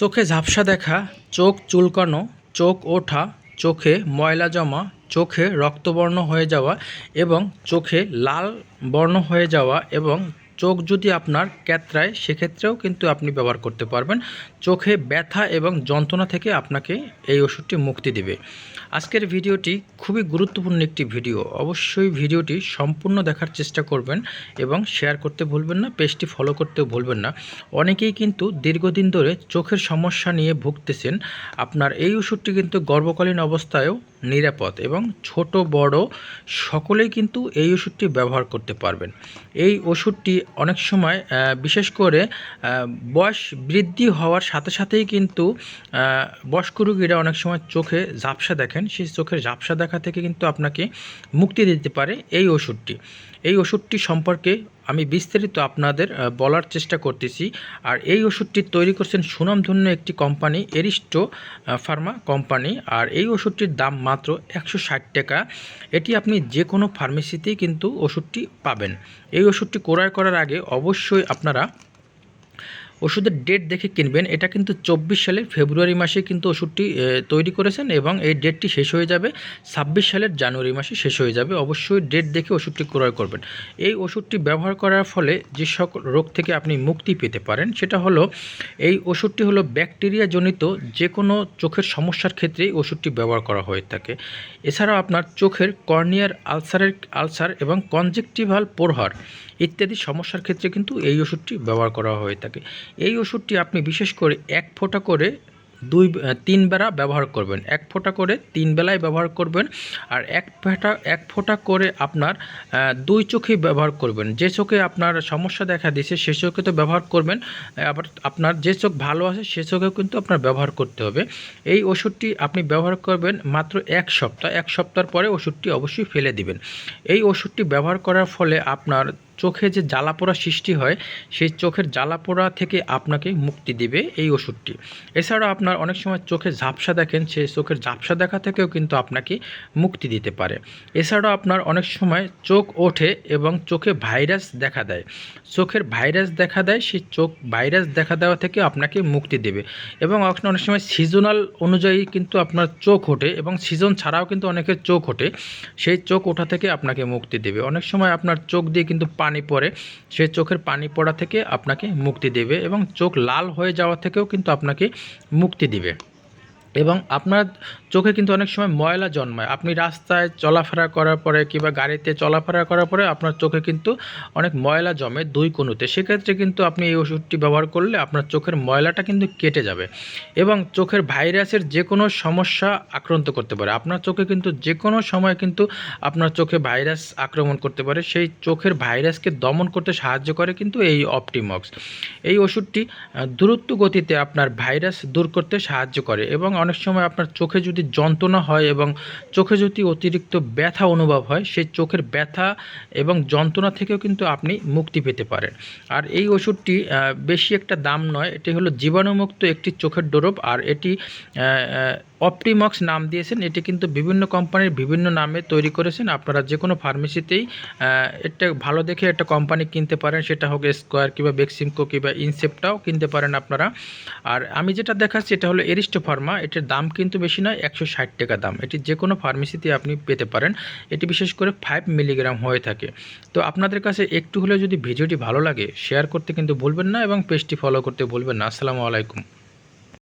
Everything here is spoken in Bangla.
চোখে ঝাপসা দেখা, চোখ চুলকানো, চোখ ওঠা, চোখে ময়লা জমা, চোখে রক্তবর্ণ হয়ে যাওয়া এবং চোখে লাল বর্ণ হয়ে যাওয়া এবং চোখ যদি আপনার ক্যাতরায়, সেক্ষেত্রেও কিন্তু আপনি ব্যবহার করতে পারবেন। চোখে ব্যথা এবং যন্ত্রণা থেকে আপনাকে এই ওষুধটি মুক্তি দেবে। আজকের ভিডিওটি খুবই গুরুত্বপূর্ণ একটি ভিডিও। অবশ্যই ভিডিওটি সম্পূর্ণ দেখার চেষ্টা করবেন এবং শেয়ার করতে ভুলবেন না, পেজটি ফলো করতেও ভুলবেন না। অনেকেই কিন্তু দীর্ঘদিন ধরে চোখের সমস্যা নিয়ে ভুগতেছেন। আপনার এই ওষুধটি কিন্তু গর্ভকালীন অবস্থায়ও নিরাপদ এবং ছোট, বড় সকলেই কিন্তু এই ওষুধটি ব্যবহার করতে পারবেন। এই ওষুধটি অনেক সময় বিশেষ করে বয়স বৃদ্ধি হওয়ার সাথে সাথেই কিন্তু বয়স্ক রোগীরা অনেক সময় চোখে ঝাপসা দেখেন। সেই চোখের ঝাপসা দেখা থেকে কিন্তু আপনাকে মুক্তি দিতে পারে এই ওষুধটি। এই ওষুধটি সম্পর্কে আমি বিস্তারিত আপনাদের বলার চেষ্টা করতেছি। আর এই ওষুধটি তৈরি করছেন সুনামধন্য একটি কোম্পানি, এরিস্টো ফার্মা কোম্পানি। আর এই ওষুধটির দাম মাত্র একশো ষাট টাকা। এটি আপনি যে কোনো ফার্মেসিতেই কিন্তু ওষুধটি পাবেন। এই ওষুধটি ক্রয় করার আগে অবশ্যই আপনারা ওষুধের ডেট দেখে কিনবেন, এটা কিন্তু চব্বিশ সালের ফেব্রুয়ারি মাসে কিন্তু ওষুধটি তৈরি করেছেন এবং এই ডেটটি শেষ হয়ে যাবে ছাব্বিশ সালের জানুয়ারি মাসে শেষ হয়ে যাবে। অবশ্যই ডেট দেখে ওষুধটি ক্রয় করবেন। এই ওষুধটি ব্যবহার করার ফলে যে সকল রোগ থেকে আপনি মুক্তি পেতে পারেন, সেটা হলো এই ওষুধটি হলো ব্যাকটেরিয়া জনিত যে কোনো চোখের সমস্যার ক্ষেত্রে এই ওষুধটি ব্যবহার করা হয়ে থাকে। এছাড়াও আপনার চোখের কর্নিয়ার আলসারের, আলসার এবং কনজেকটিভাল পোরহর ইত্যাদি সমস্যার ক্ষেত্রে কিন্তু এই ওষুধটি ব্যবহার করা হয়ে থাকে। এই ওষুধটি আপনি বিশেষ করে এক ফোঁটা করে দুই তিন বেলা ব্যবহার করবেন। এক ফোঁটা করে তিন বেলায় ব্যবহার করবেন আর এক ফোঁটা এক ফোঁটা করে আপনার দুই চোখেই ব্যবহার করবেন। যে চোখে আপনার সমস্যা দেখা দিয়েছে, সে চোখে তো ব্যবহার করবেন। আবার আপনার যে চোখ ভালো আছে, সে চোখেও কিন্তু আপনার ব্যবহার করতে হবে। এই ওষুধটি আপনি ব্যবহার করবেন মাত্র এক সপ্তাহ। এক সপ্তাহ পরে ওষুধটি অবশ্যই ফেলে দিবেন। এই ওষুধটি ব্যবহার করার ফলে আপনার চোখে যে জ্বালাপোড়া সৃষ্টি হয়, সেই চোখের জ্বালাপোড়া থেকে আপনাকে মুক্তি দিবে এই ওষুধটি। এছাড়া আপনার অনেক সময় চোখে ঝাপসা দেখেন, সেই চোখের ঝাপসা দেখা থেকেও কিন্তু আপনাকে মুক্তি দিতে পারে। এছাড়াও আপনার অনেক সময় চোখ ওঠে এবং চোখে ভাইরাস দেখা দেয়। চোখের ভাইরাস দেখা দেয়, সেই চোখ ভাইরাস দেখা দেওয়া থেকে আপনাকে মুক্তি দেবে। এবং অনেক সময় সিজনাল অনুযায়ী কিন্তু আপনার চোখ ওঠে এবং সিজন ছাড়াও কিন্তু অনেকের চোখ ওঠে। সেই চোখ ওঠা থেকে আপনাকে মুক্তি দেবে। অনেক সময় আপনার চোখ দিয়ে কিন্তু পানি পড়ে, সে চোখের পানি পড়া থেকে আপনাকে মুক্তি দেবে এবং চোখ লাল হয়ে যাওয়া থেকেও কিন্তু আপনাকে মুক্তি দিবে। এবং আপনার চোখে কিন্তু অনেক সময় ময়লা জন্মায়। আপনি রাস্তায় চলাফেরা করার পরে কিংবা গাড়িতে চলাফেরা করার পরে আপনার চোখে কিন্তু অনেক ময়লা জমে দুই কোণুতে। সেক্ষেত্রে কিন্তু আপনি এই ওষুধটি ব্যবহার করলে আপনার চোখের ময়লাটা কিন্তু কেটে যাবে এবং চোখের ভাইরাসের যে কোনো সমস্যা আক্রান্ত করতে পারে। আপনার চোখে কিন্তু যে কোনো সময় কিন্তু আপনার চোখে ভাইরাস আক্রমণ করতে পারে। সেই চোখের ভাইরাসকে দমন করতে সাহায্য করে কিন্তু এই অপটিমক্স। এই ওষুধটি দ্রুত গতিতে আপনার ভাইরাস দূর করতে সাহায্য করে এবং অনেক সময় আপনার চোখে যদি যন্ত্রণা হয় এবং চোখে যদি অতিরিক্ত ব্যথা অনুভব হয়, সেই চোখের ব্যথা এবং যন্ত্রণা থেকেও কিন্তু আপনি মুক্তি পেতে পারেন। আর এই ওষুধটি বেশি একটা দাম নয়, এটি হলো জীবাণুমুক্ত একটি চোখের ডোরব আর এটি অপটিমক্স নাম দিয়েছেন। এটি কিন্তু বিভিন্ন কোম্পানির বিভিন্ন নামে তৈরি করেছেন। আপনারা যে কোনো ফার্মেসিতেই এটা ভালো দেখে একটা কোম্পানি কিনতে পারেন। সেটা হোক স্কোয়ার কিংবা বেক্সিমকো কিংবা ইনসেপ্টাও কিনতে পারেন আপনারা। আর আমি যেটা দেখাচ্ছি এটা হলো এরিস্টো ফার্মা এটির দাম কিন্তু বেশি নয়, একশো ষাট টাকা দাম। এটি যে কোনো ফার্মেসিতে আপনি পেতে পারেন। এটি বিশেষ করে ফাইভ মিলিগ্রাম হয়ে থাকে। তো আপনাদের কাছে একটু হলেও যদি ভিডিওটি ভালো লাগে শেয়ার করতে কিন্তু ভুলবেন না এবং পেজটি ফলো করতে ভুলবেন না। আসসালামু আলাইকুম।